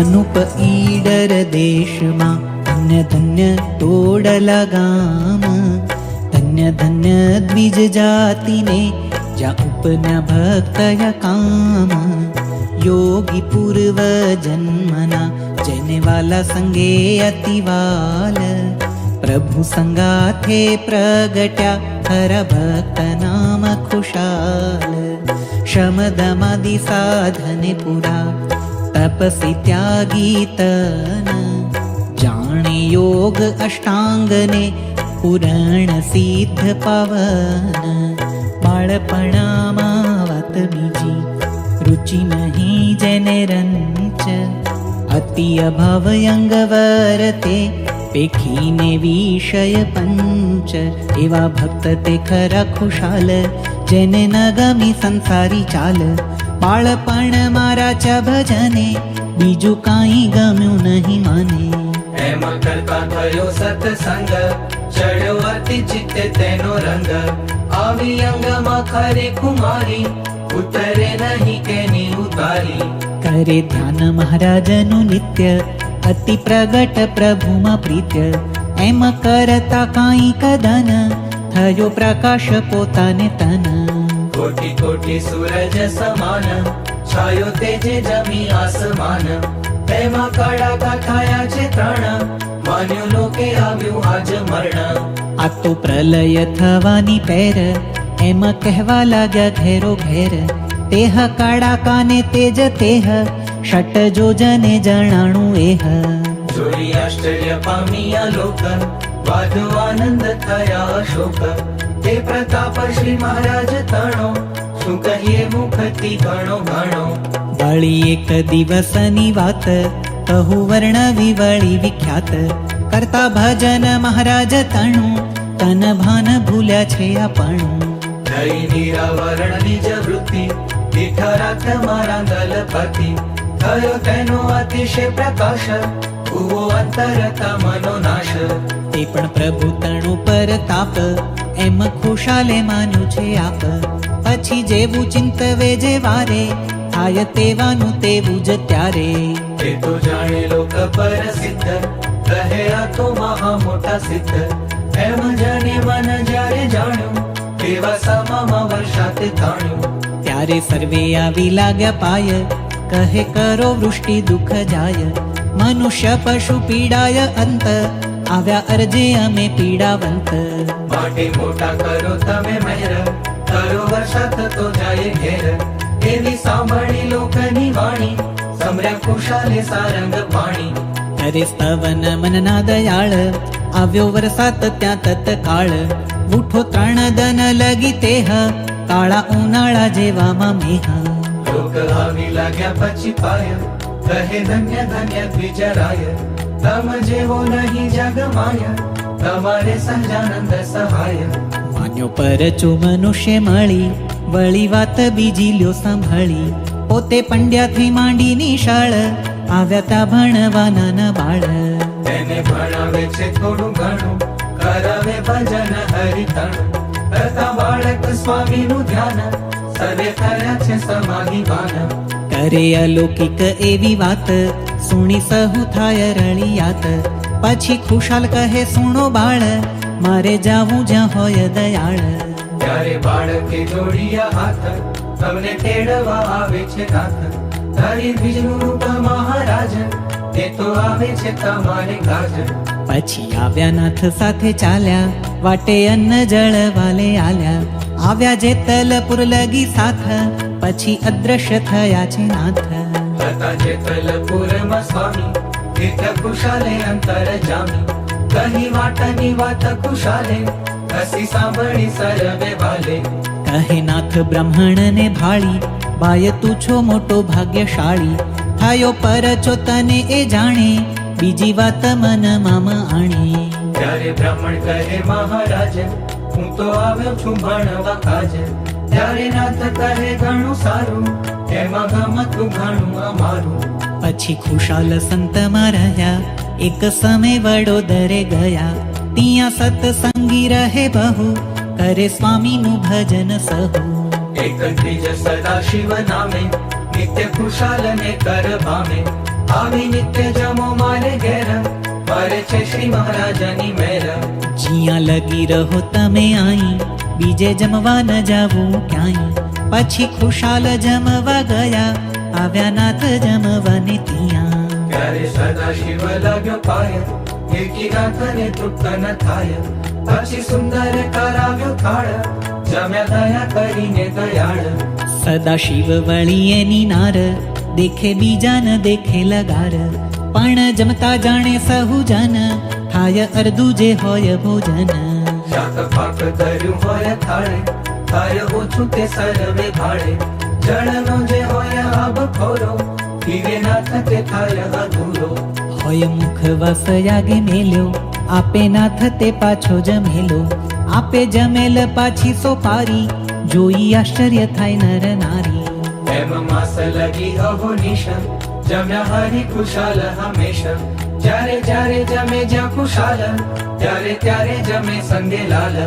अनुप ईडर देशमा धन्य धन्य तोडला गाम धन्य धन्य द्विज जातिने जा उपन भक्तय काम। योगी पूर्व जन्मना धन्यवाला संगे अतिवाल। प्रभु संगाथे प्रगट्या हर भक्त नाम खुशाल। शमदमदि साधने पुरा तपसि त्यागीतन। जाने योग त्या गीतनोग कष्टाङ्गने पुरणमावत रुचिमहि जनरञ्च। अति अभवयङ्गवरते पेखीने विषय पञ्च। एवा भक्त जनगमि संसारी चाल। બાળપણ મારા ચ ભજને બીજું કાંઈ ગમ્યું નહીં મને. એમ કરતા થયો સત્સંગ ચડ્યો અતિ ચિત્તે તેનો રંગ. આવી અંગમાં ખરી કુમારી ઉતરે નહીં કેની ઉતારી. કરે ધ્યાન મહારાજનું નિત્ય અતિ પ્રગટ પ્રભુમાં પ્રીત્ય. એમ કરતા કાંઈ કદન થયો પ્રકાશ પોતાને તન. કોટી કોટી સૂરજ સમાન છાયો તેજે જમી આસમાન તેમાં કાળા થયા છે ત્રણ માન્યું લોકે આવ્યું આજ મરણ આ તો પ્રલય થવાની પેર એમાં કહેવા લાગ્યા ઘેરો ઘેર તેહ કાળાકાને તેજ તેહ ષટ જોજને જણાણું એહ જોઈ આશ્ચર્ય પામ્યા લોક વાધો આનંદ થયા અશોક તે પ્રતાપ શ્રી મહારાજ તણો શું કહીએ મુખથી ઘણો ઘણો વળી એક દિવસની વાત કહું વર્ણવી વળી વિખ્યાત. કરતા ભજન મહારાજ તણું તન ભાન ભૂલ્યા છે આપણું. થઈ નિરાવરણ નિજ વૃત્તિ દીઠા રાખ મારા દલપતિ. થયો તેનો અતિશય પ્રકાશ ઉવો અંતરતા મનો નાશ તે પણ પ્રભુ તણુ પર તાપ. એમ ખુશાલે માન્યું છે આપ. પછી જેવું ચિંતવે જે વારે થાય તેવાનું તેવું જ ત્યારે. તે તો જાણે લોક પર સિદ્ધ કહે આ તો મહા મોટા સિદ્ધ. એમ જાણે મન જ્યારે જાણ્યું તેવા સમામાં વર્ષાતે તાણ્યું. ત્યારે સર્વે આવી લાગ્યા પાય કહે કરો વૃષ્ટિ દુઃખ જાય. મનુષ્ય પશુ પીડાય અંત. આવ્યા અરજે અમે પીડાવંત માટે મોટા કરો તમે મહેર કરો વર્ષા થતો જાય ઘેર એવી સાંભળી લોકની વાણી સમર્યા ખુશાલે સારંગ પાણી કરે સ્તવન મનના દયાળ આવ્યો વરસાદ ત્યાં તત્કાળ ઉઠો ત્રણ દન લગી તેહ કાળા ઉનાળા જેવામાં મેહ લોક આવી લાગ્યા પછી પાય કહે ધન્ય ધન્ય દ્વિજરાય તમ જેવો નહીં જગ માય તમારે સહજાનંદ સહાય. માન્યો પરચો મનુષ્ય મળી વળી વાત બીજી લ્યો સાંભળી. પોતે પંડ્યાથી માંડી નિશાળ આવ્યા તા ભણવા નાના બાળ તેને ભણાવે છે થોડું ઘણું કરાવે ભજન હરિતણ. કરતા બાળક સ્વામીનું ધ્યાન સર્વે કર્યા છે સમાધિ બાન કરે અલૌકિક એવી વાત, સુણી સહુ થાય રળિયાત. પછી ખુશાલ કહે, સુણો બાળ, મારે જાવું જ્યાં હોય દયાળ. ત્યારે બાળકે જોડિયા હાથ, તમને તેડવા આવે છે નાથ તારી બીજનું રૂપ મહારાજ તે તો આવે છે તમારે કાજ પછી આવ્યા નાથ સાથે ચાલ્યા વાટે અન્ન જળ વાલે આલ્યા. આવ્યા જેતલપુર લગી સાથ પછી અદ્રશ્ય થયા છે નાથ. હતા જે તલપુરમાં સ્વામી તીર્થ કુશાલે અંતર જામી. કહી વાટની વાત કુશાલે હસી સાંભળી સરવે વાલે કહે નાથ બ્રાહ્મણ ને ભાળી બાય તું છો મોટો ભાગ્યશાળી. થયો પરચો તને એ જાણે બીજી વાત મન મામ આણી. ત્યારે બ્રાહ્મણ કહે મહારાજ હું તો આવ્યો છું ભણવા કાજ. ત્યારે નાથ કહે ઘણું સારું એમાં ગમતું ઘણું અમારું. પછી ખુશાલ સંતમાં રહ્યા એક સમય વડોદરે ગયા. ત્યાં સત્સંગી રહે બહુ કરે સ્વામીનું ભજન સહુ. એક ત્રીજ સદા શિવ નામે નિત્ય કુશાલ ને કર પામે આવી નિત્ય જમો મારે ઘેર મારે છે શ્રી મહારાજાની મેર જ્યાં લગી રહો તમે આઈ બીજે જમવા ન જાવું ક્યાંય પછી ખુશાલ જમવા ગયા આવ્યા નાથ જમવાને ત્યાં ત્યારે સદા શિવ લાગ્યો પાય એકીનાથને તૃપ્ત ન થાય પછી સુંદર કરાવ્યો થાળ જમ્યા દયા કરીને દયાળ સદા શિવ વળી એની નાર દેખે બીજા ન દેખે લગાર પણ જમતા જાણે સહુ જન થાય અર્ધું જે હોય ભોજન શાક પાક ધર્યું હોય થાળે થાય ઓછું તે સર્વે ભાડે જળનો જે હોય આબ ખોરો પીવે નાથ તે થાય અધૂરો હોય મુખ વસ યાગે મેલ્યો આપે નાથ તે પાછો જમેલો આપે જમેલ પાછી સોપારી જોઈ આશ્ચર્ય થાય નર નારી એમ માસ લગી અહો નિશા જમ્યા હરી ખુશાલ હંમેશા જ્યારે જ્યારે જમે જ્યાં ખુશાલ ત્યારે ત્યારે જમે સંગે લાલ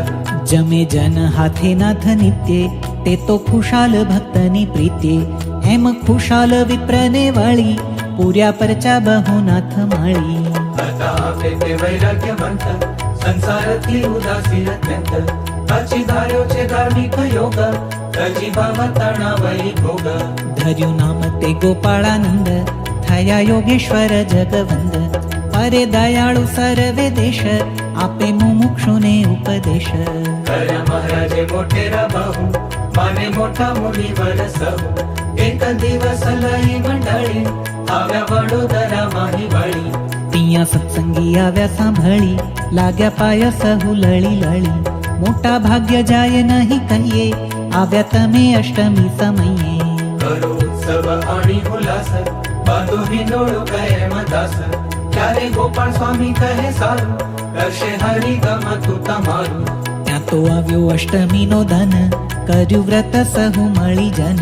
જમે જન હાથે નાથ નિત્ય તે તો ખુશાલ ભક્તની પ્રીત્ય એમ ખુશાલ વિપ્રને વળી પૂર્યા પરચા બહુ નાથ મળી હતા આપે તે વૈરાગ્યવંત સંસારથી ઉદાસી અત્યંત પછી ધાર્યો છે ધાર્મિક યોગ રજી ભાવ તણા વૈ ભોગ ધર્યું નામ તે ગોપાળાનંદ થયા યોગેશ્વર જગવંદ અરે દયાળુ સર્વે દેશ આપે મુમુક્ષુને ઉપદેશ કર્યા મહારાજે મોટેરા બાહુ માને મોટા મુનિવર સહુ એક દિવસ લઈ મંડળી આવ્યા વડોદરા માહી વળી ત્યાં સત્સંગી આવ્યા સાંભળી લાગ્યા પાય સહુ લળી લળી મોટા ભાગ્ય જાય નહીં કહીએ. આવ્યા તમે અષ્ટમી સમયે. કરો ઉત્સવ આણી ઉલ્લાસ બાંધો હિંડોળો કહે મદાસ ત્યારે ગોપાલ સ્વામી કહે સારું કરશે હરી ગમતું તમારું. ત્યાં તો આવ્યો અષ્ટમીનો ધન કર્યું વ્રત સહુ મળી જન.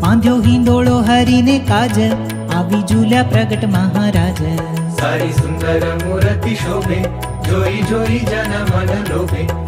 બાંધ્યો હિંડોળો હરીને કાજ આવી જુલ્યા પ્રગટ મહારાજ. સારી સુંદર મૂર્તિ શોભે જોઈ જોઈ જન મન લોભે.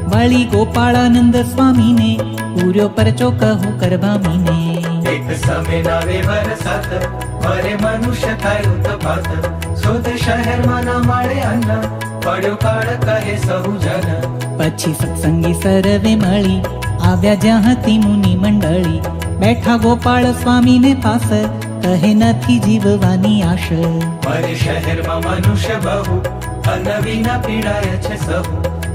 વળી ગોપાળાનંદ સ્વામીને પૂર્યો પરચો કહું કરવામીને એક સમય ના વેવર સાત મરે મનુષ્ય થાય ઉતપાત. શોધ શહેરમાં ના માળે અન્ન પડ્યો કાળ કહે સહુ જન. પછી સત્સંગી સરવે મળી આવ્યા જ્યાં હતી મુનિ મંડળી. બેઠા ગોપાળ સ્વામીને પાસ કહે નથી જીવવાની આશ. મારે શહેરમાં મનુષ્ય બહુ અન્ન વિના પીડાય છે સહુ.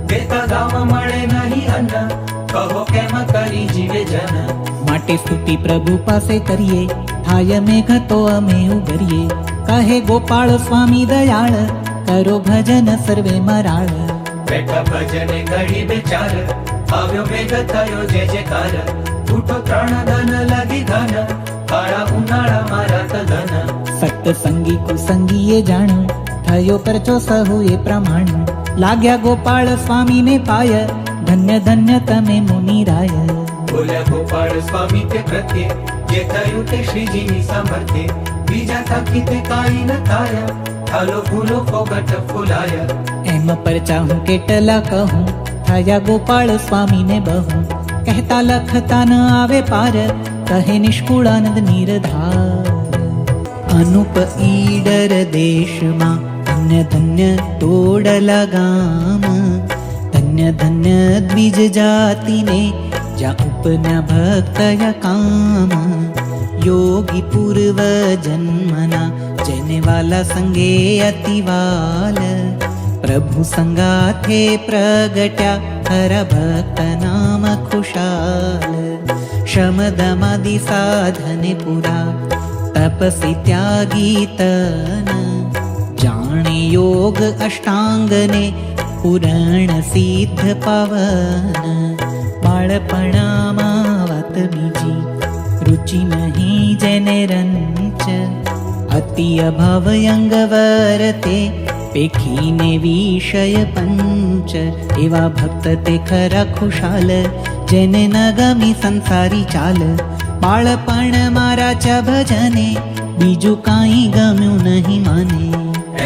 દેતા ગામ મળે નહીં અન્ન. કહો કેમ કરી જીવે જન? માટે સ્તુતિ પ્રભુ પાસે કરીએ. થાય મેઘ તો અમે ઉગરીએ કહે ગોપાળ સ્વામી દયાળ કરો ભજન સર્વે મરાળ. બેઠા ભજન ઘડી બેચાર આવ્યો મેઘ થયો જે જે કાર. તૂટો ત્રણ ધન લાગી ધન. કાળા ઉનાળા મારા તધન સત્સંગી કુસંગીએ જાણ થયો પરચો સહુ એ પ્રમાણ. લાગ્યા ગોપાળ સ્વામીને પાય ધન્ય ધન્ય તમે મુનિરાય. બોલ્યા ગોપાળ સ્વામી તે પ્રત્યે જે થયું તે શ્રીજીની સામર્થ્ય. બીજા થકી તે કાઈ ન થાય થાલો ફૂલો ફોગટ ફૂલાયા. એમ પરચા હું કેટલા કહું થાયા ગોપાળ સ્વામીને બહુ. કહેતા લખતા ન આવે પાર કહે નિષ્કુળાનંદ નિરધાર. અનુપ ઈડર દેશમાં धन्य धन्य धन्य धन्य द्विज जातिने जा उपन भक्तय काम। योगी पूर्व जन्मना जनवाला संगे अतिवाल। प्रभु संगाथे प्रगट्या हर भक्त नाम खुशाल। दमदि साधने पुरा तपसि त्यागी तना। योग अष्टाङ्गने पुराण सिद्ध पवन बाळपणामावत मिजी रुचि महि जनरञ्च अति अभवयङ्गवरते पेखीने विषय पञ्च एवा भक्त ते खरा खुशाल जेने न गमी भक्लमि चलपण मारा च भजने बीज माने। ચ ભજને બીજું કાંઈ ગમ્યું નહીં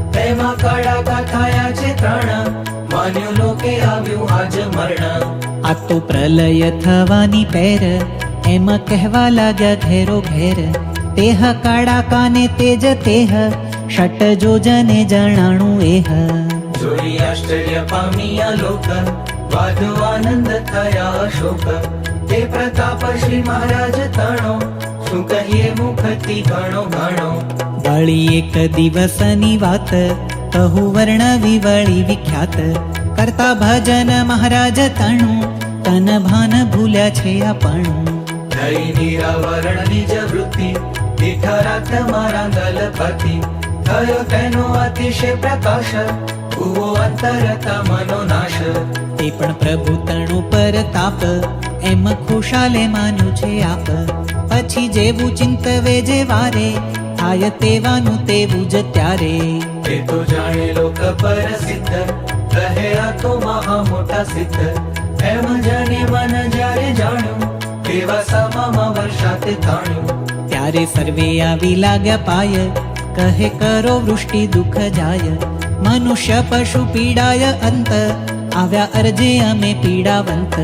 તેમાં કડાકા થયા છે ત્રણ. માન્યું લોકે આવ્યું આજ મરણ. આ તો પ્રલય થવાની પેર એમાં કહેવા લાગ્યા ઘેરો ઘેર. તેહ કાળાકાને તેજ તેહ ષટ જોજને જણાણું એહ. જોઈ આશ્ચર્ય પામ્યા લોક વાદો આનંદ થયા અશોક. તે પ્રતાપ શ્રી મહારાજ તણો શું કહીએ મુખથી ઘણો ઘણો વળી એક દિવસની વાત. કહું વર્ણવી વળી વિખ્યાત. કરતા ભજન મહારાજ તણું. તન ભાન ભૂલ્યા છે આપણું. થઈ નિરાવરણ નિજ વૃત્તિ. દીઠરાત મારા દલપતિ. થયો તેનો અતિશય પ્રકાશ. ભૂવો અંતરતા મનો નાશ. તે પણ પ્રભુ તણું પર તાપ. એમ ખુશાલે માન્યું છે આપ. પછી જેવું ચિંતવે જે વારે થાય તેવાનું તેવું જ ત્યારે તે તો જાણે લોક પર સિદ્ધ રહે આ તો મહા મોટા સિદ્ધ એમ જાણે મન જ્યારે જાણ્યું તેવા સમામાં વર્ષાત તાણ્યું ત્યારે સર્વે આવી લાગ્યા પાય કહે કરો વૃષ્ટિ દુઃખ જાય મનુષ્ય પશુ પીડાય અંત આવ્યા અરજે અમે પીડાવંત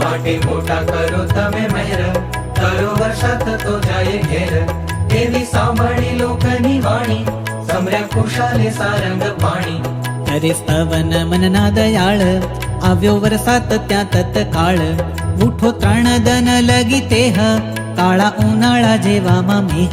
માટે મોટા કરો તમે મહેર કરો વર્ષાત તો જાય ઘેર એવી સાંભળી લોકની વાણી સમર્યા કુશાલે સારંગ પાણી અરે સ્તવન મનના દયાળ આવ્યો વરસાદ ત્યાં તત્કાળ ઉઠો ત્રણ દન લગી તેહ કાળા ઉનાળા જેવામાં મેહ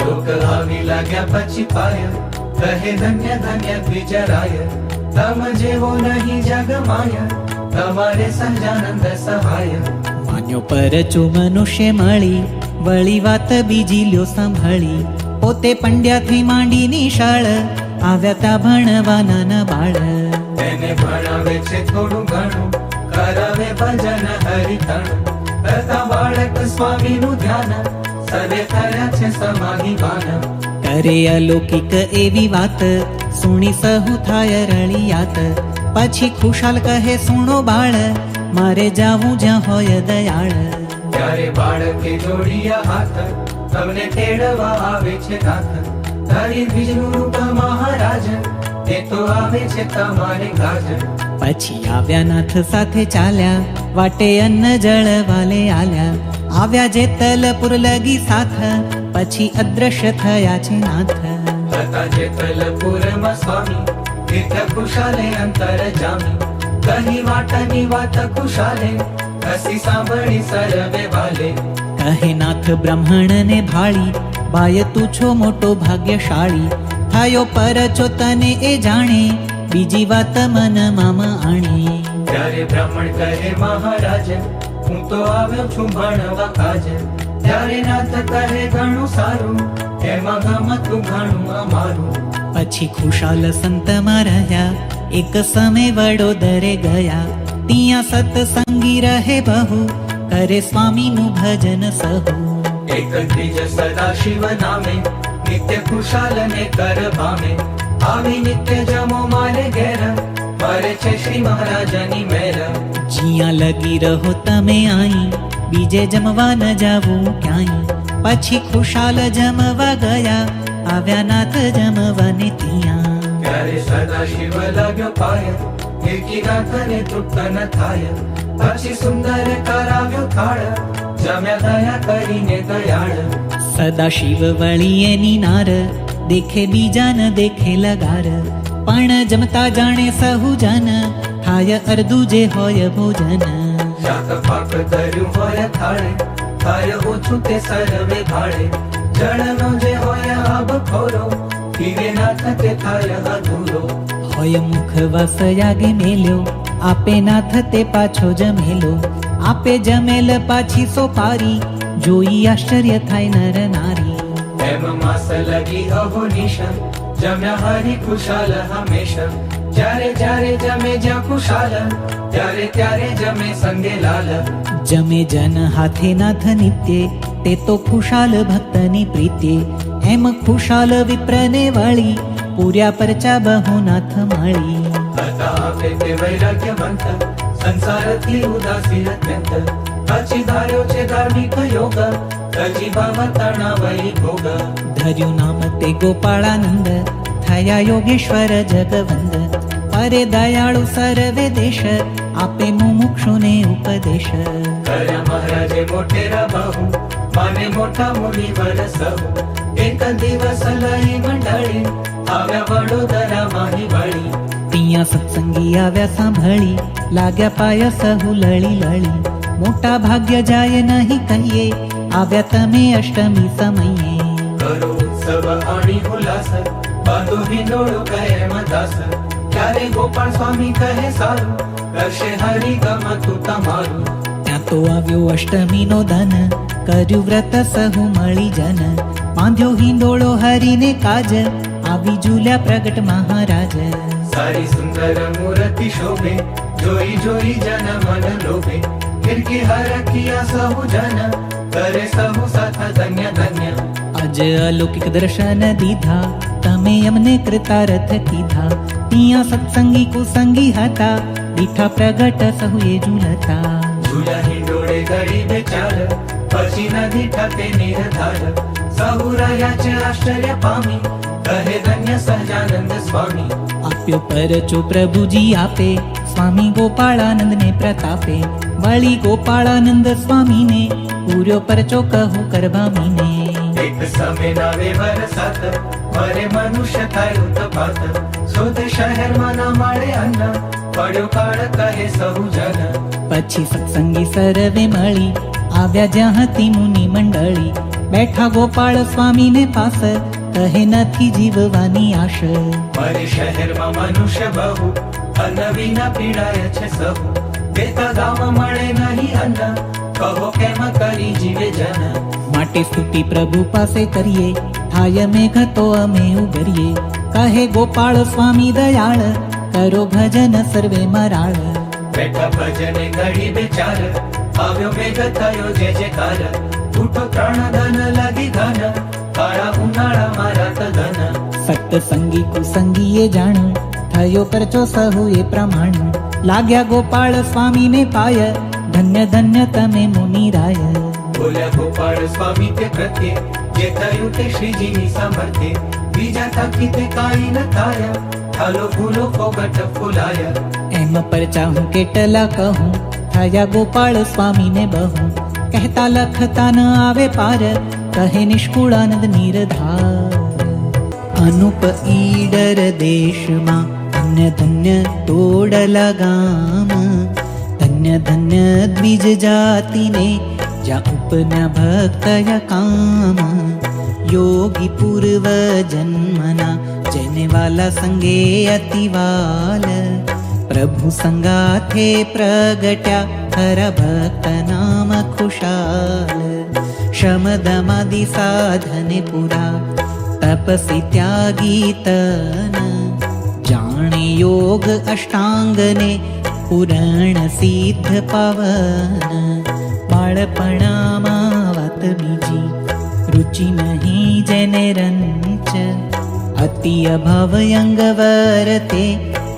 લોક આવી લાગ્યા પછી પાય કહે ધન્ય ધન્ય દ્વિજરાય તમ જેવો નહીં જગ માય તમારે સહજાનંદ સહાય માન્યો પરચો મનુષ્ય મળી વળી વાત બીજી લ્યો સાંભળી. પોતે પંડ્યાથી માંડી નિશાળ આવ્યા તા ભણવા નાના બાળ. તેને ભણાવે છે થોડું ઘણું કરાવે ભજન હરિતણ. કરતા બાળક સ્વામીનું ધ્યાન સર્વે કર્યા છે સમાધિવાન કરે અલૌકિક એવી વાત સુણી સહુ થાય રળિયાત. પછી ખુશાલ કહે સુણો બાળ મારે જાવું જ્યાં હોય દયાળ. ત્યારે બાળકે જોડિયા હાથ તમને તેડવા આવે છે નાથ તારી વિષ્ણુ મહારાજ તે તો આવે છે તમારે ગાજ પછી આવ્યા નાથ સાથે ચાલ્યા વાટે અન્ન જળ વાલે આલ્યા. આવ્યા જે તલપુર લગી સાથ પછી અદ્રશ્ય થયા છે નાથ. હતા જે તલપુરમાં સ્વામી તીર્થ કુશાલે અંતર જામી. કહી વાટની વાત કુશાલે હસી સાંભળી સરવે વાલે. કહે નાથ બ્રાહ્મણને ભાળી બાય તું છો મોટો ભાગ્યશાળી. થાયો પરચો તને એ જાણે બીજી વાત મન મામ આણે. ત્યારે બ્રાહ્મણ કહે મહારાજ હું તો આવ્યો છું ભણવા કાજ. ત્યારે નાથ કહે ઘણું સારું એમાં ગમતું ઘણું અમારું. પછી ખુશાલ સંતમાં રહ્યા એક સમય વડોદરે ગયા. ત્યાં સતસંગી રહે બહુ કરે સ્વામીનું ભજન સહુ એક ત્રીજ સદા શિવ નામે નિત્ય ખુશાલ ને કર પામે આવી નિત્ય જમો મારે ઘેર મારે છે શ્રી મહારાજની મેર જ્યાં લગી રહો તમે આઈ બીજે જમવા ન જાવું ક્યાંય પછી ખુશાલ જમવા ગયા આવ્યા નાથ જમવાને ત્યાં ત્યારે સદા શિવ લાગ્યો પાય એકી નાથને તૃપ્ત ન થાય પછી સુંદર કરાવ્યો થાળ જમ્યા દયા કરીને દયાળ સદા શિવ વળી એની નાર દેખે બીજા ન દેખે લગાર પણ જમતા જાણે સહુ જન થાય અર્ધું જે હોય ભોજન શાક પાક ધર્યું હોય થાળે થાય ઓછું તે સર્વે ભાડે જળનો જે હોય આબ ખોરો પીવે તે થાય અધૂરો હોય યાગે મેલ્યો. આપે નાથ તે પાછો જમેલો. આપે જમેલ પાછી સોપારી. જોઈ આશ્ચર્ય થાય નર નારી. એમ માસ લગી અહોનિશ જમ્યા હરી ખુશાલ હંમેશા. જ્યારે જ્યારે જમે જ્યાં ખુશાલ ત્યારે ત્યારે જમે સંગે લાલ. જમે જન હાથે નાથ નિત્ય. તે તો ખુશાલ ભક્તની પ્રીતે એમ ખુશાલ વિપ્રને વળી. પૂર્યા પરચા બહુ નાથ મળી હતા આપે તે વૈરાગ્યવંત સંસારથી ઉદાસી અત્યંત પછી ધાર્યો છે ધાર્મિક યોગ રજી ભાવ તણા વૈ ભોગ ધર્યું નામ તે ગોપાળાનંદ થયા યોગેશ્વર જગવંદ અરે દયાળુ સર્વે દેશ આપે મુમુક્ષુને ઉપદેશ કર્યા મહારાજે આવ્યા વડોદરા વળી. પિયા સત્સંગી આવ્યા સાંભળી. લાગ્યા પાયા સહુ લળી લળી. મોટા ભાગ્ય જાય નહીં કહીએ. આવ્યા તમે અષ્ટમી સમયે. કરો ઉત્સવ આણી ઉલ્લાસ બાંધો હિંડોળો કહે મદાસ ક્યારે ગોપાળ સ્વામી કહે સારું? કરશે હરિ ગમતું તમારું. ત્યાં તો આવ્યો અષ્ટમીનો ધન. કર્યું વ્રત સહુ મળી જન. બાંધ્યો હિંડોળો હરીને કાજ. આવી ઝૂલ્યા પ્રગટ મહારાજ. સારી સુંદર મૂર્તિ શોભે જોઈ જોઈ જન મન લોભે. ફિરકી હરકિયા સહુ જન કરે સહુ સાથ ધન્ય ધન્ય. આજ અલૌકિક દર્શન દીધા તમે અમને કૃતારથ કીધા. ત્યાં સત્સંગી કુસંગી હતા દીઠા પ્રગટ સહુએ ઝૂલતા. ઝૂલા હિંડોળે ગળી બેચાર પછી નદી ઠપે નિર્ધાર. સહુ રહ્યા છે આશ્ચર્ય પામી કહે ધન્ય સહજાનંદ સ્વામી આપ્યો પરચો પ્રભુજી આપે સ્વામી ગોપાળાનંદને પ્રતાપે વળી ગોપાળાનંદ સ્વામીને પૂર્યો પરચો કહું કરવામીને એક સમય નાવે વરસાત મરે મનુષ્ય થાય ઉતપાત શોધ શહેરમાં ન મળે અન્ન પડ્યો કાળ કહે સહુ જન પછી સત્સંગી સરવે મળી આવ્યા જ્યાં હતી મુનિ મંડળી બેઠા ગોપાળ સ્વામીને પાસ કહે નથી જીવવાની આશ. મારે શહેરમાં મનુષ્ય બહુ અન્ન વિના પીડાય છે સહુ. બેતા ગામ મળે નહીં અન્ન કહો કેમ કરી જીવે જન. માટે સ્તુતિ પ્રભુ પાસે કરીએ થાય મેઘ તો અમે ઉગરીએ. કહે ગોપાળ સ્વામી દયાળ કરો ભજન સર્વે મરાળ. બેઠા ભજને ઘડી બેચાર આવ્યો મેઘ થયો જે જે કાર ઉઠો ત્રણ ધન લાગી ધન કાળા ઉનાળા મારા ધન સત્સંગી કુસંગીએ જાણ્યું થયો પરચો સહુ એ પ્રમાણ લાગ્યા ગોપાળ સ્વામીને પાય ધન્ય ધન્ય તમે મુનિરાય બોલ્યા ગોપાળ સ્વામી તે પ્રત્યે જે થયું તે શ્રીજીની સામર્થ્ય બીજા થકી તે કાઈ ન થાય ઠાલો ભૂલો ફોગટ ફૂલાયા એમ પરચા હું કેટલા કહું થયા ગોપાળ સ્વામીને બહુ કહેતા લખતા ન આવે પાર કહે નિષ્કુળાનંદ નિરધાર અનુપ ઈડર દેશમાં ધન્ય ધન્ય તોડલા ગામ ધન્ય ધન્ય દ્વિજ જાતિને જ્યાં ઉપના ભક્તય કામ યોગી પૂર્વ જન્મના જેને વાલા સંગે અતિવાલ प्रभु सङ्गाथे प्रगट्या शमदमदि साधने पुरा तपसि त्यागीतन जाणे योग अष्टाङ्गने पुरणसिद्ध पवन। पणपणामावतमिजि रुचिमही जनरं च अति अभवयङ्गवरते નહીં જેને રંચ અતિ અભાવ અંગ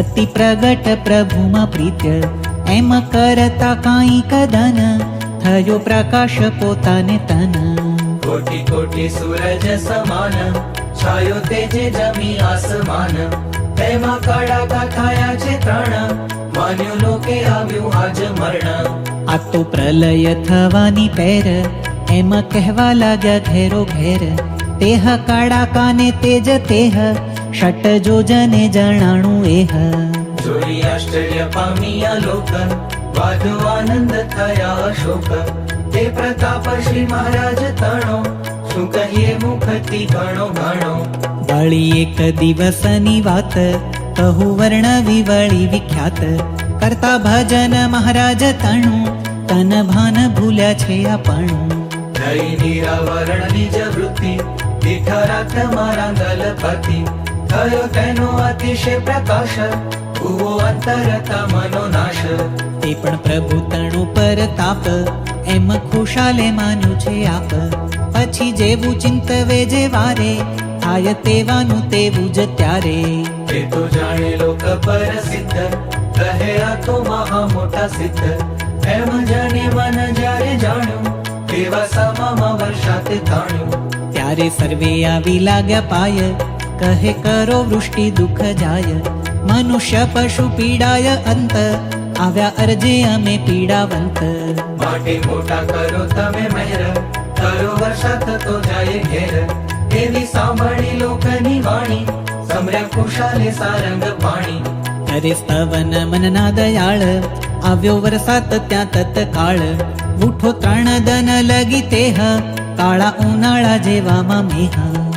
અતિ પ્રગટ પ્રભુમાં પ્રીત્ય એમ કરતા કાંઈ કદન થયો પ્રકાશ પોતાને તન કોટી કોટી સૂરજ સમાન છાયો તેજે જમી આસમાન તેમાં કાળા થયા છે ત્રણ માન્યું લોકે આવ્યું આજ મરણ આ તો પ્રલય થવાની પેર એમ કહેવા લાગ્યા ઘેરો ઘેર તેહ કાળા કાને તેજ તેહ ષટ જોજને જણાણું એહ જોઈ આશ્ચર્ય પામ્યા લોક વાદો આનંદ થયા અશોક તે પ્રતાપ શ્રી મહારાજ તણો શું કહીએ મુખથી ઘણો ઘણો વળી એક દિવસની વાત કહું વર્ણવી વળી વિખ્યાત કરતા ભજન મહારાજ તણું તન ભાન ભૂલ્યા છે આપણું થઈ નિરાવરણ નિજ વૃત્તિ દીઠા રાત મારા દલપતિ થયો તેનો અતિશય પ્રકાશ ભૂવો અંતરતા મનો નાશ. તે પણ પ્રભુ તણું પર તાપ એમ ખુશાલે માન્યું છે આપ. પછી જેવું ચિંતવે જે વારે થાય તેવાનું તેવું જ ત્યારે. તે તો જાણે લોક પર સિદ્ધ કહે આ તો મહા મોટા સિદ્ધ. એમ જાણે મન જ્યારે જાણ્યું તેવા સમામાં વર્ષાતે તાણ્યું. ત્યારે સર્વે આવી લાગ્યા પાય કહે કરો વૃષ્ટિ દુઃખ જાય મનુષ્ય પશુ પીડાય અંત આવ્યા અરજે અમે પીડાવંત માટે મોટા કરો તમે મહેર કરો વર્ષા થતો જાય ઘેર એવી સાંભળી લોકની વાણી સમર્યા ખુશાલે સારંગ પાણી કરે સ્તવન મનના દયાળ આવ્યો વરસાદ ત્યાં તત્કાળ ઉઠો ત્રણ દન લગી તેહ કાળા ઉનાળા જેવામાં મેહ લોક આવી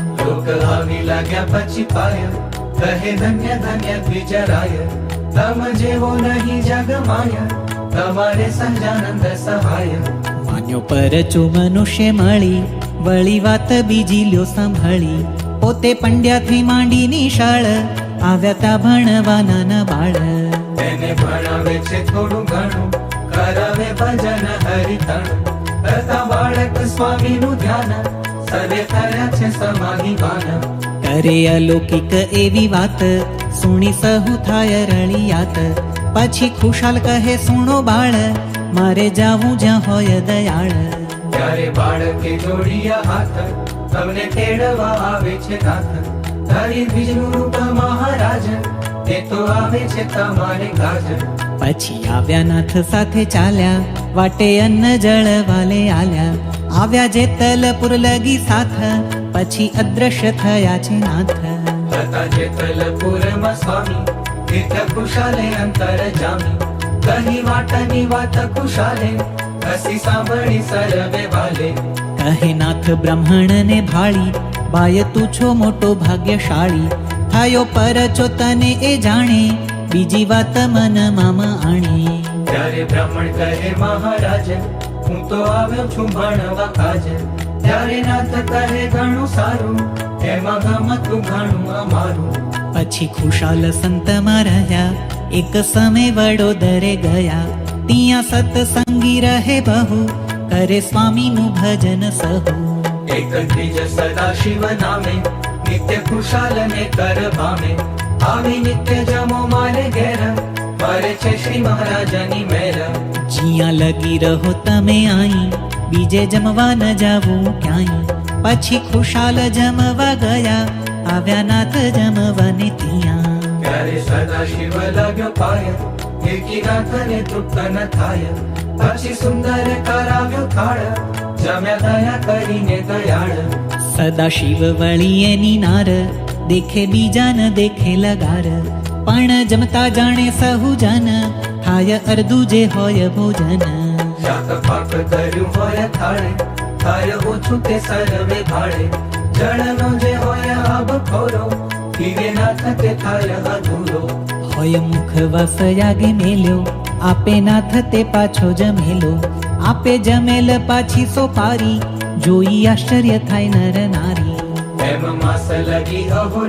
લાગ્યા પછી પાય કહે ધન્ય ધન્ય દ્વિજરાય તમ જેવો નહીં જગ માય તમારે સહજાનંદ સહાય માન્યો પરચો મનુષ્ય મળી વળી વાત બીજી લ્યો સાંભળી પોતે પંડ્યાથી માંડી નિશાળ આવ્યા તા ભણવા નાના બાળ તેને ભણાવે છે થોડું ઘણું કરાવે ભજન હરિતણ કરતા બાળક સ્વામીનું ધ્યાન સર્વે કર્યા છે સમાધિવાન કરે અલૌકિક એવી વાત સુણી સહુ થાય રળિયાત. પછી ખુશાલ કહે સુણો બાળ મારે જાવું જ્યાં હોય દયાળ. ત્યારે બાળકે જોડિયા હાથ તમને તેડવા આવે છે નાથ તારી બીજનું રૂપ મહારાજ તે તો આવે છે તમારે કાજ પછી આવ્યા નાથ સાથે ચાલ્યા વાટે અન્ન જળ વાલે આલ્યા. આવ્યા જેતલપુર લગી સાથ પછી અદ્રશ્ય થયા છે નાથ. હતા જે તલપુરમાં સ્વામી તીર્થ કુશાલે અંતર જામી. કહી વાટની વાત કુશાલે હસી સાંભળી સરવે વાલે. કહે નાથ બ્રાહ્મણ ને ભાળી બાય તું છો મોટો ભાગ્યશાળી. થાયો પરચો તને એ જાણે બીજી વાત મન મામા આણી. ત્યારે બ્રાહ્મણ કહે મહારાજ હું તો આવ્યો છું ભણવા કાજ ત્યારે નાથ કહે ઘણું સારું એમાં ગમતું ઘણું અમારું. પછી ખુશાલ સંતમાં રહ્યા એક સમય વડોદરે ગયા. ત્યાં સત્સંગી રહે બહુ કરે સ્વામીનું ભજન સહુ. એક ત્રીજ સદા શિવ નામે નિત્ય ખુશાલ ને કર ભામે આવી નિત્ય જમો મારે ઘેર મારે છે શ્રી મહારાજાની મેરા જ્યાં લગી રહો તમે આઈ બીજે જમવા ન જાવું ક્યાંય પછી ખુશાલ જમવા ગયા આવ્યા નાથ જમવાને ત્યાં ત્યારે સદા શિવ લાગ્યો પાય એકીનાથ ને તૃપ્ત ન થાય પછી સુંદર કરાવ્યો થાળ જમ્યા દયા કરીને દયાળ સદા શિવ વળી એની નાર દેખે બીજા ન દેખે લગાર પણ જમતા જાણે સહુ જન થાય અર્ધું જે હોય ભોજન. શાક પાક કર્યું હોય થાળે થાય ઓછું તે સર્વે ભાડે જળનો જે હોય આબ ખોરો પીવે થાય અધૂરો. હોય મુખ વસ યાગે મેલ્યો આપે નાથ તે પાછો જમેલો. આપે જમેલ પાછી સોપારી જોઈ આશ્ચર્ય થાય નર નારી. એમ માસ લગી અહો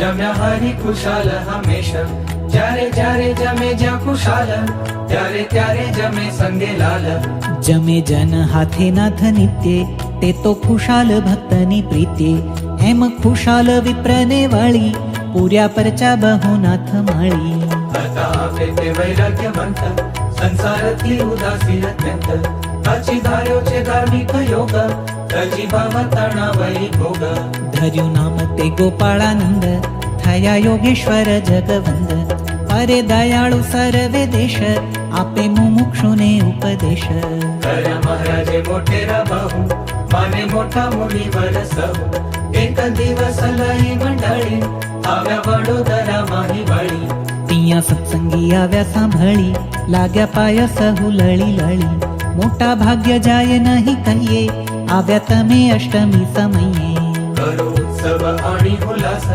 નિશા જમ્યા હરી ખુશાલ હંમેશા જ્યારે જ્યારે જમે જ્યાં ખુશાલ ત્યારે ત્યારે જમે સંગે લાલ જમે જન હાથે નાથ નિત્ય તે તો ખુશાલ ભક્તની પ્રીત્ય એમ ખુશાલ વિપ્રને વળી પૂર્યા પરચા બહુ નાથ મળી હતા આપે તે વૈરાગ્યવંત સંસારથી ઉદાસીન અત્યંત પછી ધાર્યો છે ધાર્મિક યોગ તજી ભાવ તણા વૈ ભોગ ધર્યું નામ તે ગોપાળાનંદ થયા યોગેશ્વર જગવંદ અરે દયાળુ સર્વે દેશ આપે મુમુક્ષુને ઉપદેશ કર્યા મહારાજે મોટેરા બહુ માને મોટા મુનિવર સહુ એક દિવસ લઈ મંડળી આવ્યા વડોદરા માહી વળી ત્યાં સત્સંગી આવ્યા સાંભળી લાગ્યા પાય સહુ આવ્યા તમે અષ્ટમી સમયે કરો ઉત્સવ આણી ઉલ્લાસ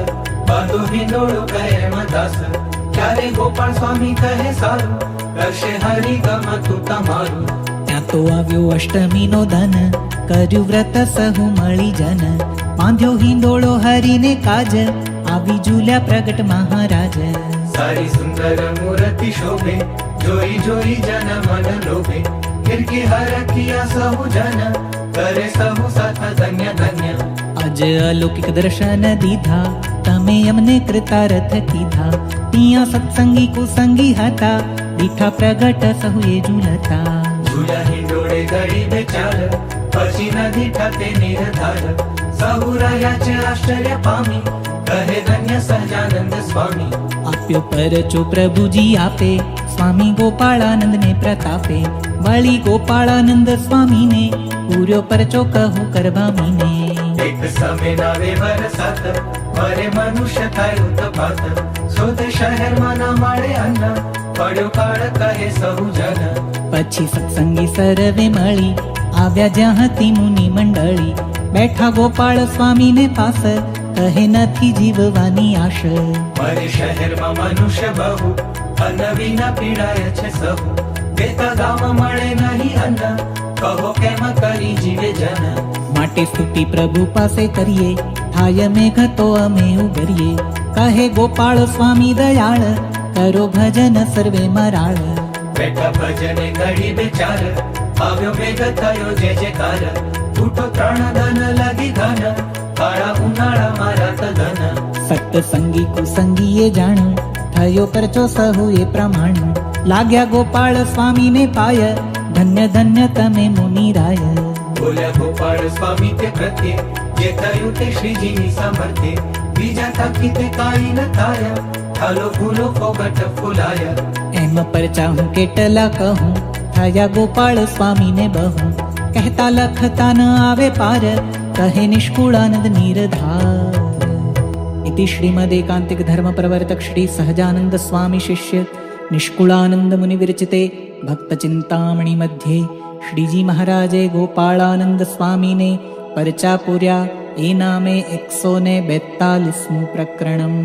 બાંધો હિંડોળો કહે મદાસ ક્યારે ગોપાલ સ્વામી કહે સારું કરશે હરી ગમતું તમારું ત્યાં તો આવ્યો અષ્ટમીનો ધન કર્યું વ્રત સહુ મળી જન બાંધ્યો હિંડોળો હરીને કાજ આવી ઝૂલ્યા પ્રગટ મહારાજ સારી સુંદર મૂર્તિ શોભે જોઈ જોઈ જન મન લોભે કિરકી હરકિયા સહુ જન કરે સહુ સત ધન્ય ધન્ય આજ અલૌકિક દર્શન દીધા તમે અમને કૃતારથ કીધા ત્યાં સત્સંગી કુસંગી હતા દીઠા પ્રગટ સહુએ ઝૂલતા ઝૂલા હિંડોળે ગરીબે ચાલ પછી નદી ઠતે નિર્ધાર સહુ રહ્યા છે આશ્ચર્ય પામી કહે ધન્ય સહજાનંદ સ્વામી આપ્યો પરચો પ્રભુજી આપે સ્વામી ગોપાળાનંદને પ્રતાપે વળી ગોપાળાનંદ સ્વામીને પૂર્યો પરચો કહું કરભામીને એક સમય નાવે વરસાત વરે મનુષ્ય થાય ઉતપાત શોધે શહેરમાં ના માળે અન્ન પડ્યો કાળ કહે સહુ જન. પછી સત્સંગી સરવે મળી આવ્યા જ્યાં હતી મુનિ મંડળી. બેઠા ગોપાળ સ્વામીને પાસ કહે નથી જીવવાની આશ. મારે શહેરમાં મનુષ્ય બહુ અન્ન વિના પીડાય છે સહુ. દેતા ગામ મળે નહીં અન્ન. કહો કેમ કરી જીવે જન? માટે સ્તુતિ પ્રભુ પાસે કરીએ. થાય મેઘ તો અમે ઉગરીએ કહે ગોપાળ સ્વામી દયાળ કરો ભજન સર્વે મરાળ. બેઠા ભજને ઘડી બેચાર આવ્યો મેઘ થયો જે જે કાર. તૂટો ત્રણ ધન લાગી ધન કાળા ઉનાળામાં રાત ધન. સત્સંગી કુસંગીએ જાણ્યું થયો પરચો સહુ એ પ્રમાણ લાગ્યા ગોપાળ સ્વામીને પાય ધન્ય ધન્ય તમે મુનિરાય બોલ્યા ગોપાળ સ્વામી તે પ્રત્યે જે થયું તે શ્રીજીની સામર્થ્ય બીજા થકી તે કાંઈ ન થાય થાલો ફૂલો ફોગટ ફૂલાયા એમ પરચા હું કેટલા કહું થયા ગોપાળ સ્વામીને બહુ કહેતા લખતા ન આવે પાર કહે નિષ્કુળાનંદ નિરધાર इति श्रीमदेकान्तिकधर्मप्रवर्तक श्रीसहजानन्दस्वामिशिष्य निष्कुलानन्दमुनिविरचिते भक्तचिन्तामणि मध्ये श्रीजीमहाराजे गोपालानन्दस्वामिने पर्चापूर्या एनामे एक्सो ने बैत्तालिस्मु प्रकरणम्